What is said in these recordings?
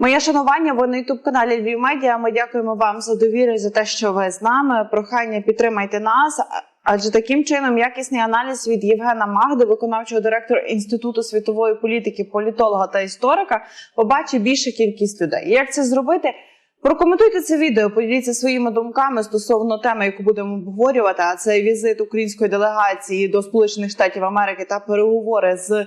Моє шанування, ви на ютуб каналі Львів Медіа. Ми дякуємо вам за довіру і за те, що ви з нами. Прохання підтримайте нас. Адже таким чином якісний аналіз від Євгена Магди, виконавчого директора Інституту світової політики, політолога та історика, побачить більша кількість людей. Як це зробити? Прокоментуйте це відео, поділіться своїми думками стосовно теми, яку будемо обговорювати. А це візит української делегації до Сполучених Штатів Америки та переговори з е,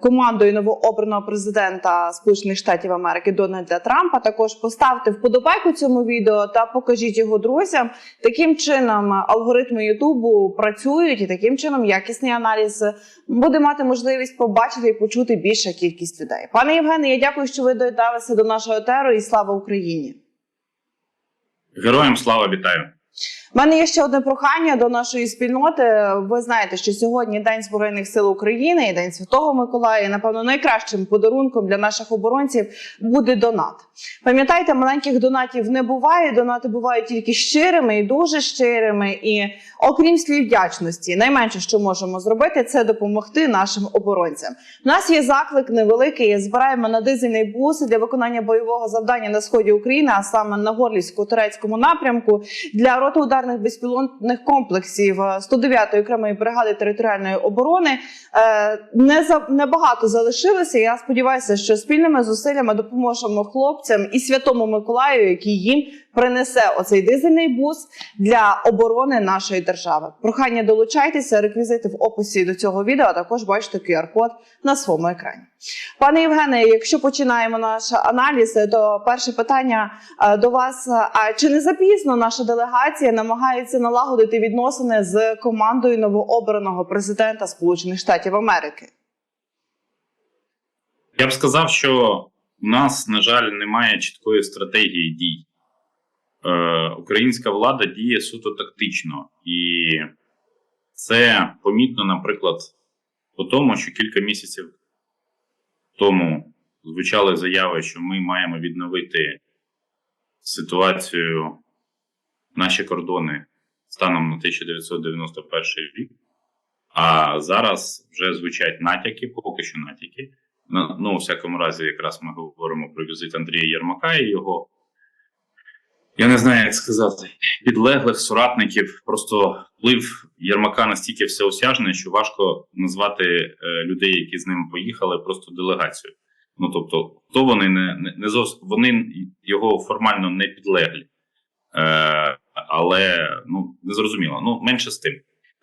командою новообраного президента Сполучених Штатів Америки Дональда Трампа. Також поставте вподобайку цьому відео та покажіть його друзям. Таким чином алгоритми Ютубу працюють, і таким чином якісний аналіз буде мати можливість побачити і почути більша кількість людей. Пане Євгене, я дякую, що ви доєдналися до нашого етеру і слава Україні. Героям слава вітаю! У мене є ще одне прохання до нашої спільноти. Ви знаєте, що сьогодні День Збройних сил України і День Святого Миколая. І, Напевно, найкращим подарунком для наших оборонців буде донат. Пам'ятайте, маленьких донатів не буває. Донати бувають тільки щирими і дуже щирими. І окрім слів вдячності, найменше, що можемо зробити, це допомогти нашим оборонцям. У нас є заклик невеликий. Збираємо на дизельний бус для виконання бойового завдання на сході України, а саме на горлівсько-турецькому напрямку для роти ударних безпілотних комплексів е, 109-ї окремої бригади територіальної оборони. Е, Не за небагато залишилося. Я сподіваюся, що спільними зусиллями допоможемо хлопцям і святому Миколаю, який їм принесе оцей дизельний бус для оборони нашої держави. Прохання долучайтеся, реквізити в описі до цього відео. А також бачите QR-код на своєму екрані. Пане Євгене, якщо починаємо наш аналіз, то перше питання е, до вас: а чи не запізно наша делегація намагається налагодити відносини з командою новообраного президента Сполучених Штатів Америки? Я б сказав, що у нас, на жаль, немає чіткої стратегії дій. Е, українська влада діє суто тактично, і це помітно, наприклад, по тому, що кілька місяців тому звучали заяви, що ми маємо відновити ситуацію, наші кордони станом на 1991 рік. А зараз вже звучать натяки, поки що натяки. Ну, у всякому разі, якраз ми говоримо про візит Андрія Єрмака і його. Я не знаю, як сказати, підлеглих соратників. Просто вплив Єрмака настільки всеосяжний, що важко назвати е, людей, які з ним поїхали, просто делегацією. Ну тобто, хто вони не, не, зовсім вони його формально не підлеглі. Е, але ну не зрозуміло. Ну, менше з тим.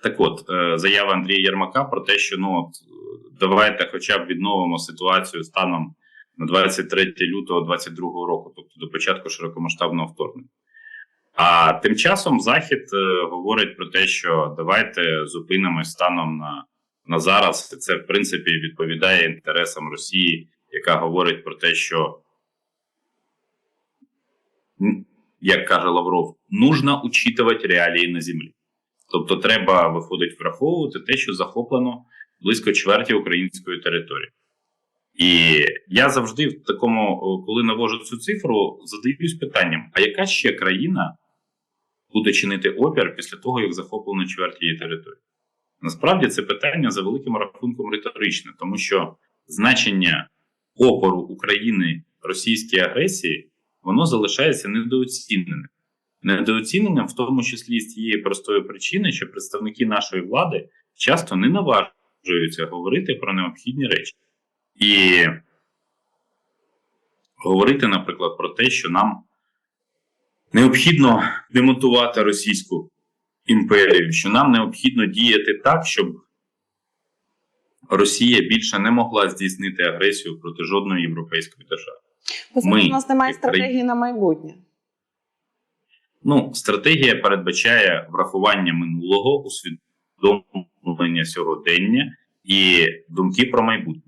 Так от, е, заява Андрія Єрмака про те, що ну от давайте хоча б відновимо ситуацію станом на 23 лютого 2022 року, тобто до початку широкомасштабного вторгнення. А тим часом Захід е, говорить про те, що давайте зупинимось станом на, на зараз. Це в принципі відповідає інтересам Росії, яка говорить про те, що, як каже Лавров, нужно учитувати реалії на землі. Тобто, треба виходить враховувати те, що захоплено близько чверті української території. І я завжди в такому, коли навожу цю цифру, задаюсь питанням: а яка ще країна буде чинити опір після того, як захоплено чверть її території? Насправді це питання за великим рахунком риторичне, тому що значення опору України російській агресії воно залишається недооціненим. Недооціненим в тому числі з тієї простої причини, що представники нашої влади часто не наважуються говорити про необхідні речі. І говорити, наприклад, про те, що нам необхідно демонтувати російську імперію, що нам необхідно діяти так, щоб Росія більше не могла здійснити агресію проти жодної європейської держави. Ми, у нас немає стратегії на майбутнє. Ну, стратегія передбачає врахування минулого, усвідомлення сьогодення і думки про майбутнє.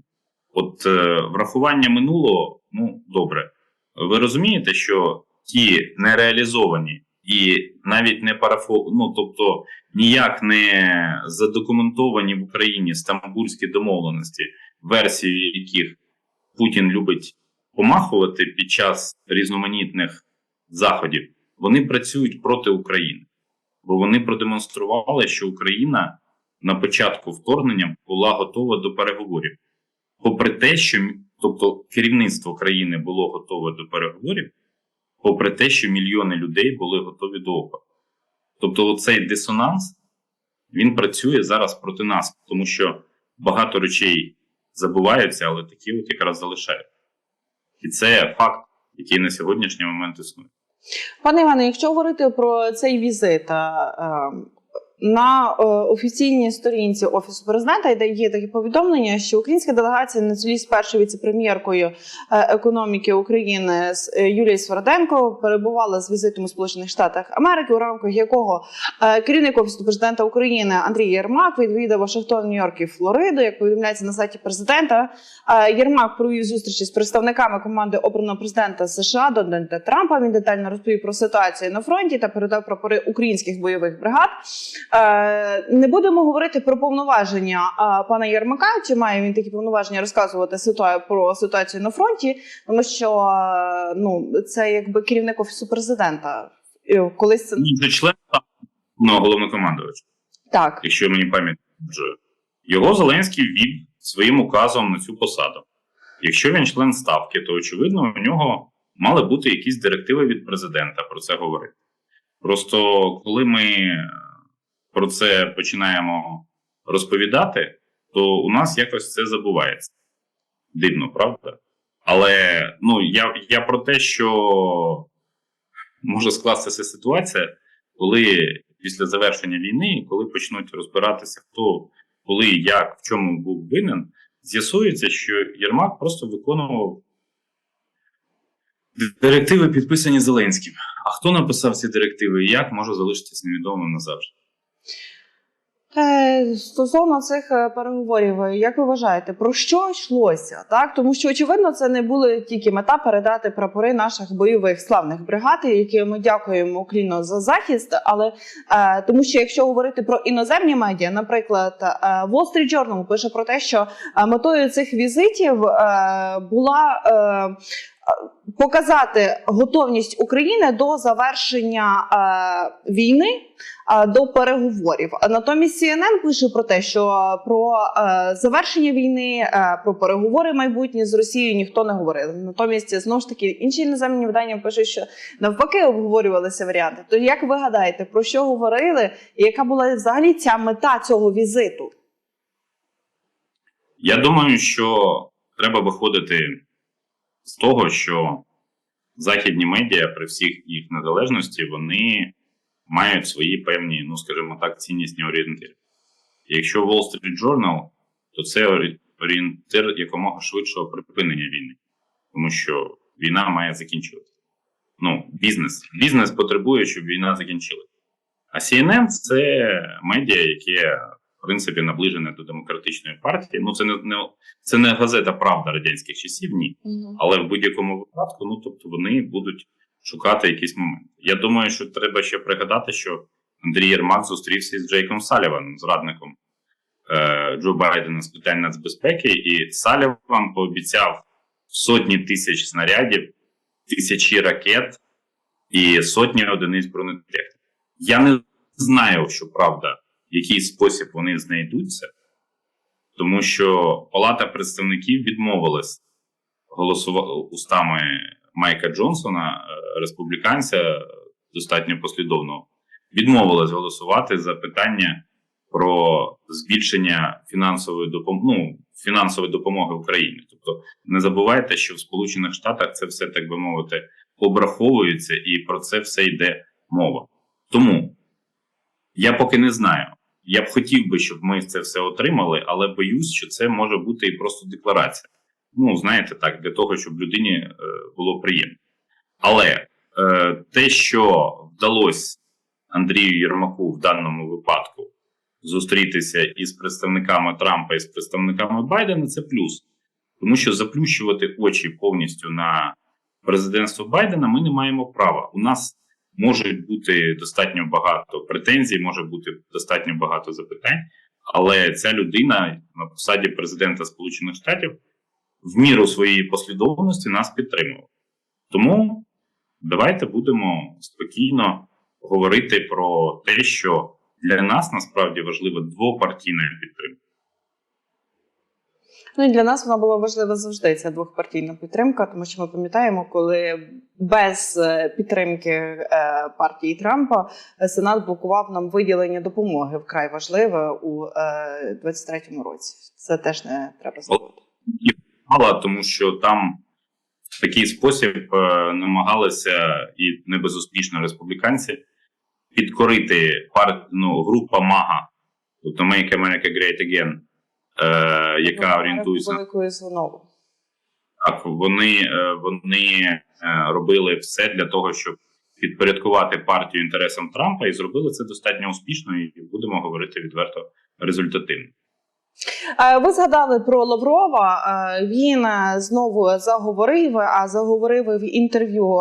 От е, врахування минулого, ну добре. Ви розумієте, що ті нереалізовані і навіть не парафо, ну тобто ніяк не задокументовані в Україні стамбульські домовленості, версії яких Путін любить помахувати під час різноманітних заходів, вони працюють проти України, бо вони продемонстрували, що Україна на початку вторгнення була готова до переговорів, попри те, що Тобто керівництво країни було готове до переговорів, попри те, що мільйони людей були готові до опору. Тобто, цей дисонанс він працює зараз проти нас, тому що багато речей забуваються, але такі от якраз залишають. І це факт, який на сьогоднішній момент існує. Пане Іване, якщо говорити про цей візит, е, е, на е, офіційній сторінці офісу президента йде є таке повідомлення, що українська делегація на чолі з першою віцепрем'єркою е, економіки України з е, Юлією Сверденко перебувала з візитом у Сполучених Штатах Америки, у рамках якого керівник офісу президента України Андрій Єрмак відвідав Вашингтон, Нью-Йорк і Флориду. Як повідомляється на сайті президента, Єрмак провів зустрічі з представниками команди обраного президента США Дональда Трампа. Він детально розповів про ситуацію на фронті та передав прапори українських бойових бригад. Е, Не будемо говорити про повноваження а, пана Єрмака. Чи має він такі повноваження розказувати ситуа- про ситуацію на фронті? Тому що е, ну це якби керівник офісу президента. Е, Колись це Це член ну, головнокомандувача, так. якщо мені пам'ять. Його Зеленський ввів своїм указом на цю посаду. Якщо він член ставки, то очевидно у нього мали бути якісь директиви від президента про це говорити. Просто коли ми про це починаємо розповідати, то у нас якось це забувається. Дивно, правда? Але ну, я, я про те, що може скластися ситуація, коли після завершення війни, коли почнуть розбиратися, хто, коли, як, в чому був винен, з'ясується, що Єрмак просто виконував директиви, підписані Зеленським. А хто написав ці директиви і як може залишитись невідомим назавжди? Е, Стосовно цих е, переговорів, е, як ви вважаєте, про що йшлося? Так, тому що очевидно, це не була тільки мета передати прапори наших бойових славних бригад, які ми дякуємо Україну за захист. Але е, тому, що якщо говорити про іноземні медіа, наприклад, Wall Street Journal пише про те, що метою цих візитів е, була. Е, Показати готовність України до завершення е, війни а, до переговорів. Натомість CNN пише про те, що про е, завершення війни, е, про переговори майбутні з Росією ніхто не говорив. Натомість знову ж таки інші іноземні видання пишуть, що навпаки обговорювалися варіанти. То як ви гадаєте, про що говорили, і яка була взагалі ця мета цього візиту? Я думаю, що треба виходити з того, що західні медіа при всіх їх незалежності вони мають свої певні, ну скажімо так, ціннісні орієнтири. Якщо Wall Street Journal, то це орієнтир якомога швидшого припинення війни, тому що війна має закінчуватися. Ну, бізнес. Бізнес потребує, щоб війна закінчилася. А CNN це медіа, яке, в принципі, наближене до демократичної партії. Ну, це не, не це не газета Правда радянських часів, ні. Але в будь-якому випадку, ну тобто, вони будуть шукати якісь моменти. Я думаю, що треба ще пригадати, що Андрій Єрмак зустрівся із Джейком Саліваном, зрадником е, Джо Байдена з питань нацбезпеки, і Саліван пообіцяв сотні тисяч снарядів, тисячі ракет і сотні одиниць бронетехніки. Я не знаю, що правда, в який спосіб вони знайдуть це, тому що Палата представників відмовилась голосувати устами Майка Джонсона, е, республіканця, е, достатньо послідовного, відмовилась голосувати за питання про збільшення фінансової допомоги, ну, фінансової допомоги Україні. Тобто, не забувайте, що в Сполучених Штатах це все, так би мовити, обраховується, і про це все йде мова. Тому я поки не знаю. Я б хотів би, щоб ми це все отримали, але боюсь, що це може бути і просто декларація. Ну, знаєте, так, для того, щоб людині е, було приємно. Але е, те, що вдалося Андрію Єрмаку в даному випадку зустрітися із представниками Трампа і з представниками Байдена, це плюс. Тому що заплющувати очі повністю на президентство Байдена ми не маємо права. У нас може бути достатньо багато претензій, може бути достатньо багато запитань, але ця людина на посаді президента Сполучених Штатів в міру своєї послідовності нас підтримувала. Тому давайте будемо спокійно говорити про те, що для нас насправді важлива двопартійна підтримка. Ну і для нас вона була важлива завжди ця двохпартійна підтримка, тому що ми пам'ятаємо, коли без е, підтримки е, партії Трампа е, Сенат блокував нам виділення допомоги вкрай важливе у е, 23-му році. Це теж не треба забути. Тому що там в такий спосіб намагалися і не безуспішно республіканці підкорити пар, ну, група МАГА, тобто Make America Great Again, е, яка орієнтується великою знову. так, вони, е, вони е, робили все для того, щоб підпорядкувати партію інтересам Трампа, і зробили це достатньо успішно, і будемо говорити відверто результативно. Е, Ви згадали про Лаврова. Е, Він е, знову заговорив, а заговорив в інтерв'ю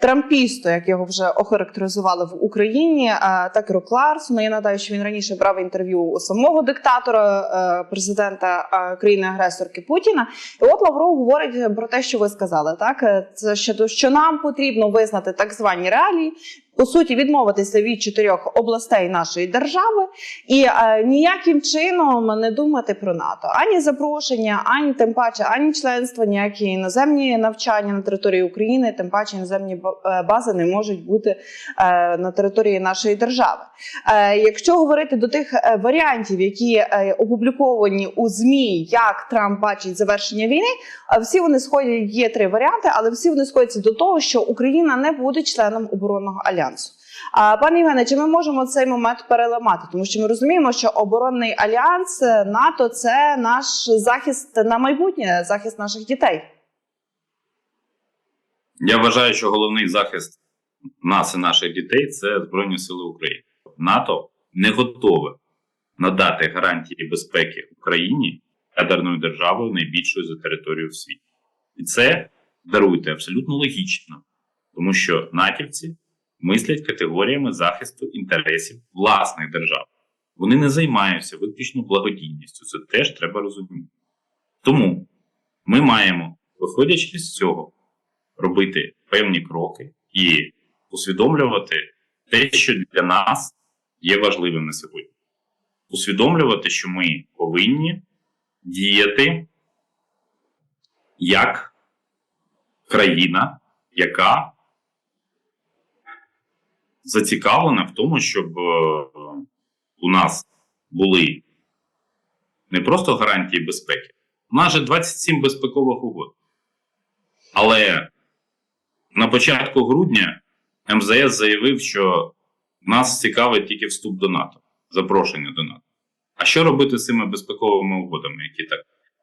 трампісту, як його вже охарактеризували в Україні, Такеру Кларсону. Я нагадаю, що він раніше брав інтерв'ю у самого диктатора, президента країни-агресорки Путіна. І от Лавров говорить про те, що ви сказали. Так це що нам потрібно визнати так звані реалії. По суті, відмовитися від чотирьох областей нашої держави і е, ніяким чином не думати про НАТО ані запрошення, ані тим паче, ані членство, ніякі іноземні навчання на території України, тим паче іноземні е, бази не можуть бути е, на території нашої держави. Е, якщо говорити до тих е, варіантів, які е, опубліковані у змі, як Трамп бачить завершення війни, е, всі вони сходять. Є три варіанти, але всі вони сходяться до того, що Україна не буде членом оборонного альянсу. А пане Євгене, чи ми можемо цей момент переламати? Тому що ми розуміємо, що оборонний альянс е, НАТО це наш захист на майбутнє, захист наших дітей. Я вважаю, що головний захист нас і наших дітей це Збройні Сили України. НАТО не готове надати гарантії безпеки Україні ядерною державою найбільшою за територію в світі. І це даруйте абсолютно логічно, тому що натівці мислять категоріями захисту інтересів власних держав. Вони не займаються виключно благодійністю. Це теж треба розуміти. Тому ми маємо, виходячи з цього, робити певні кроки і усвідомлювати те, що для нас є важливим на сьогодні. Усвідомлювати, що ми повинні діяти як країна, яка зацікавлена в тому, щоб е, у нас були не просто гарантії безпеки, у нас же 27 безпекових угод. Але на початку грудня МЗС заявив, що нас цікавить тільки вступ до НАТО, запрошення до НАТО. А що робити з цими безпековими угодами, які так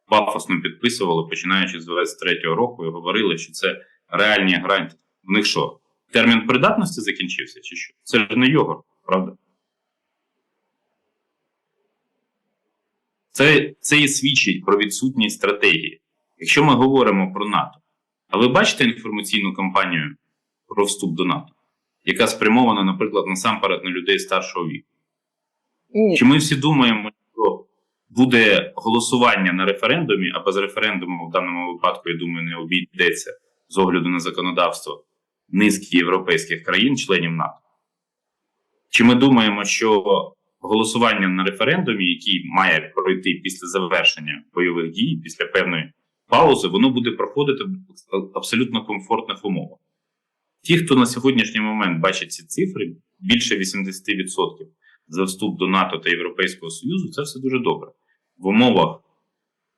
пафосно підписували, починаючи з 23-го року, і говорили, що це реальні гарантії. У них що? Термін придатності закінчився, чи що? Це ж не йогурт, правда? Це, це і свідчить про відсутність стратегії. Якщо ми говоримо про НАТО, а ви бачите інформаційну кампанію про вступ до НАТО, яка спрямована, наприклад, насамперед на людей старшого віку? Ні. Чи ми всі думаємо, що буде голосування на референдумі, а без референдуму в даному випадку, я думаю, не обійдеться з огляду на законодавство низки європейських країн, членів НАТО? Чи ми думаємо, що голосування на референдумі, який має пройти після завершення бойових дій, після певної паузи, воно буде проходити в абсолютно комфортних умовах? Ті, хто на сьогоднішній момент бачить ці цифри, більше 80% за вступ до НАТО та Європейського Союзу, це все дуже добре. В умовах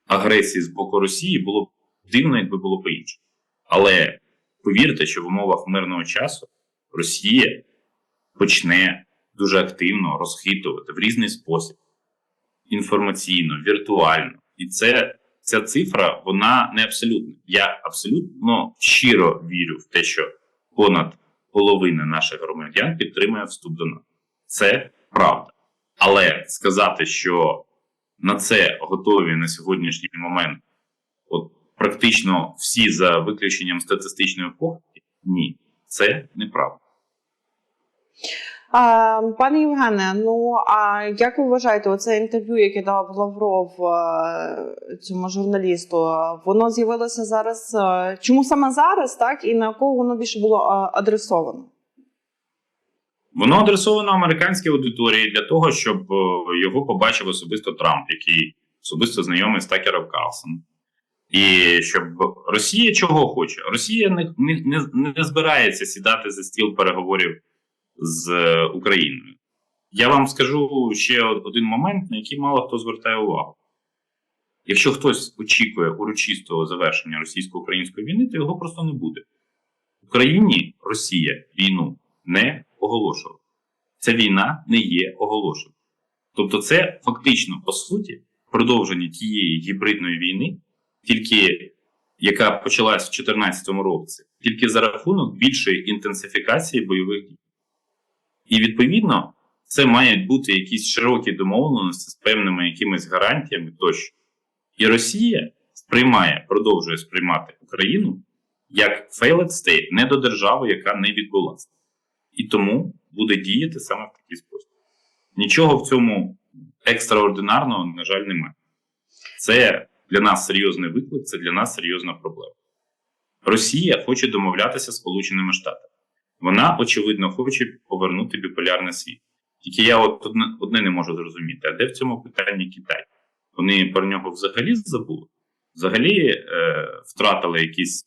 агресії з боку Росії було б дивно, якби було по-іншому. Але повірте, що в умовах мирного часу Росія почне дуже активно розхитувати в різний спосіб інформаційно, віртуально. І це, ця цифра, вона не абсолютна. Я абсолютно щиро вірю в те, що понад половина наших громадян підтримує вступ до НАТО. Це правда. Але сказати, що на це готові на сьогоднішній момент, от практично всі за виключенням статистичної похибки, ні, це неправда. Пане Євгене, ну а як ви вважаєте, оце інтерв'ю, яке дав Лавров е, цьому журналісту, воно з'явилося зараз? е, Чому саме зараз, так і на кого воно більше було е, адресовано? Воно адресовано американській аудиторії для того, щоб його побачив особисто Трамп, який особисто знайомий з Такером Карлсоном. І щоб Росія чого хоче? Росія не, не, не, збирається сідати за стіл переговорів з е, Україною. Я вам скажу ще один момент, на який мало хто звертає увагу. Якщо хтось очікує урочистого завершення російсько-української війни, то його просто не буде. В Україні Росія війну не оголошувала. Ця війна не є оголошена. Тобто, це фактично, по суті, продовження тієї гібридної війни, тільки яка почалась в 2014 році, тільки за рахунок більшої інтенсифікації бойових дій. І відповідно, це мають бути якісь широкі домовленості з певними якимись гарантіями тощо. І Росія сприймає, продовжує сприймати Україну як failed state, недодержаву, яка не відбулася. І тому буде діяти саме в такий спосіб. Нічого в цьому екстраординарного, на жаль, немає. Це для нас серйозний виклик, це для нас серйозна проблема. Росія хоче домовлятися з Сполученими Штатами. Вона, очевидно, хоче повернути біполярний світ. Тільки я от одне, не можу зрозуміти: а де в цьому питанні Китай? Вони про нього взагалі забули? Взагалі е, втратили якісь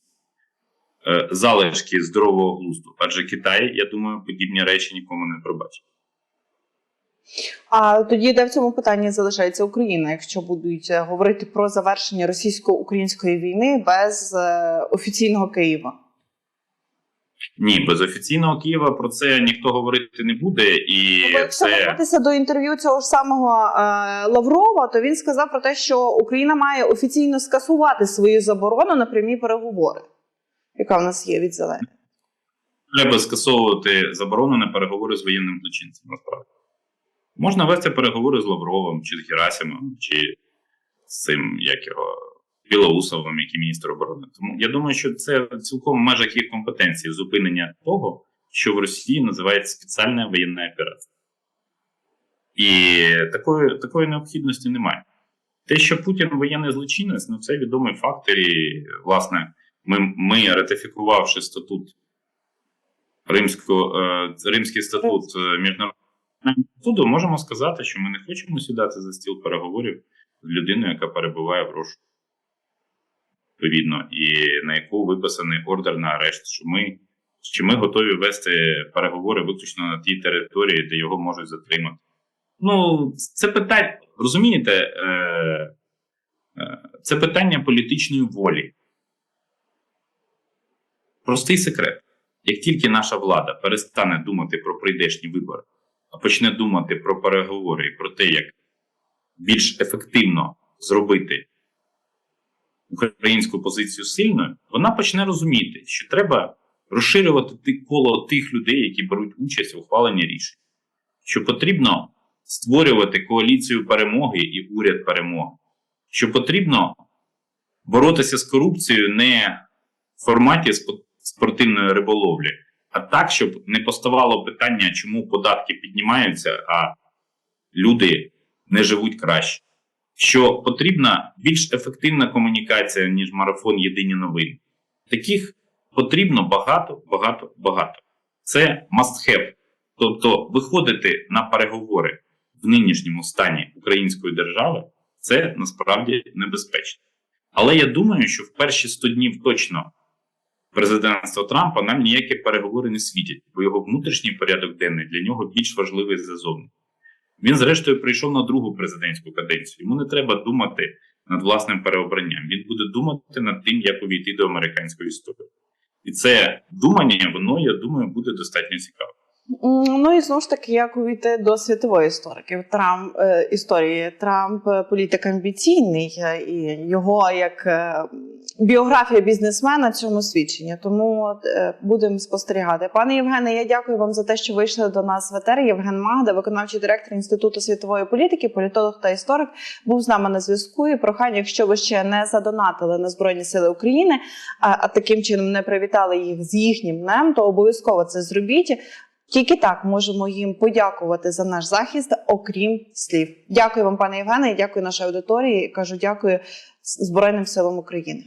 е, залишки здорового глузду. Адже Китай, я думаю, подібні речі нікому не пробачить. А тоді де в цьому питанні залишається Україна, якщо будуть е, говорити про завершення російсько-української війни без е, офіційного Києва? Ні, без офіційного Києва про це ніхто говорити не буде. І Ну, якщо це вертатися до інтерв'ю цього ж самого е, Лаврова, то він сказав про те, що Україна має офіційно скасувати свою заборону на прямі переговори, яка в нас є від зелених. треба скасовувати заборону на переговори з воєнним злочинцем. Насправді можна вести переговори з Лавровим, чи з Герасимом, чи з цим як його Білоусовим, який міністр оборони. Тому я думаю, що це цілком в межах їх компетенції зупинення того, що в Росії називається спеціальна воєнна операція. І такої, такої необхідності немає. Те, що Путін воєнний злочинець, ну це відомий факт. І, власне, ми, ми ратифікувавши статут Римського, е, Римський статут е, міжнародного суду, можемо сказати, що ми не хочемо сідати за стіл переговорів з людиною, яка перебуває в розшуку. Відповідно, і на яку виписаний ордер на арешт, що ми, що ми готові вести переговори виключно на тій території, де його можуть затримати. Ну, це питання, розумієте, е, е, це питання політичної волі. Простий секрет. Як тільки наша влада перестане думати про прийдешні вибори, почне думати про переговори і про те, як більш ефективно зробити українську позицію сильною, вона почне розуміти, що треба розширювати коло тих людей, які беруть участь в ухваленні рішень, що потрібно створювати коаліцію перемоги і уряд перемоги, що потрібно боротися з корупцією не в форматі спортивної риболовлі, а так, щоб не поставало питання, чому податки піднімаються, а люди не живуть краще. Що потрібна більш ефективна комунікація, ніж марафон Єдині новини. Таких потрібно багато, багато, багато. Це must have. Тобто, виходити на переговори в нинішньому стані української держави це насправді небезпечно. Але я думаю, що в перші 100 днів точно президентства Трампа нам ніякі переговори не світять, бо його внутрішній порядок денний для нього більш важливий за зовні. Він, зрештою, прийшов на другу президентську каденцію. Йому не треба думати над власним переобранням. Він буде думати над тим, як увійти до американської історії. І це думання, воно, я думаю, буде достатньо цікаве. Ну і знову ж таки, як увійти до світової історики Трамп е, історії. Трамп е, політик амбіційний, е, і його як біографія бізнесмена цьому свідчення. Тому будемо спостерігати. Пане Євгене, я дякую вам за те, що вийшли до нас в етер. Євген Магда, виконавчий директор Інституту світової політики, політолог та історик, був з нами на зв'язку. І прохання, якщо ви ще не задонатили на Збройні Сили України, а таким чином не привітали їх з їхнім днем, то обов'язково це зробіть. Тільки так можемо їм подякувати за наш захист, окрім слів. Дякую вам, пане Євгене, і дякую нашій аудиторії. Кажу дякую Збройним силам України.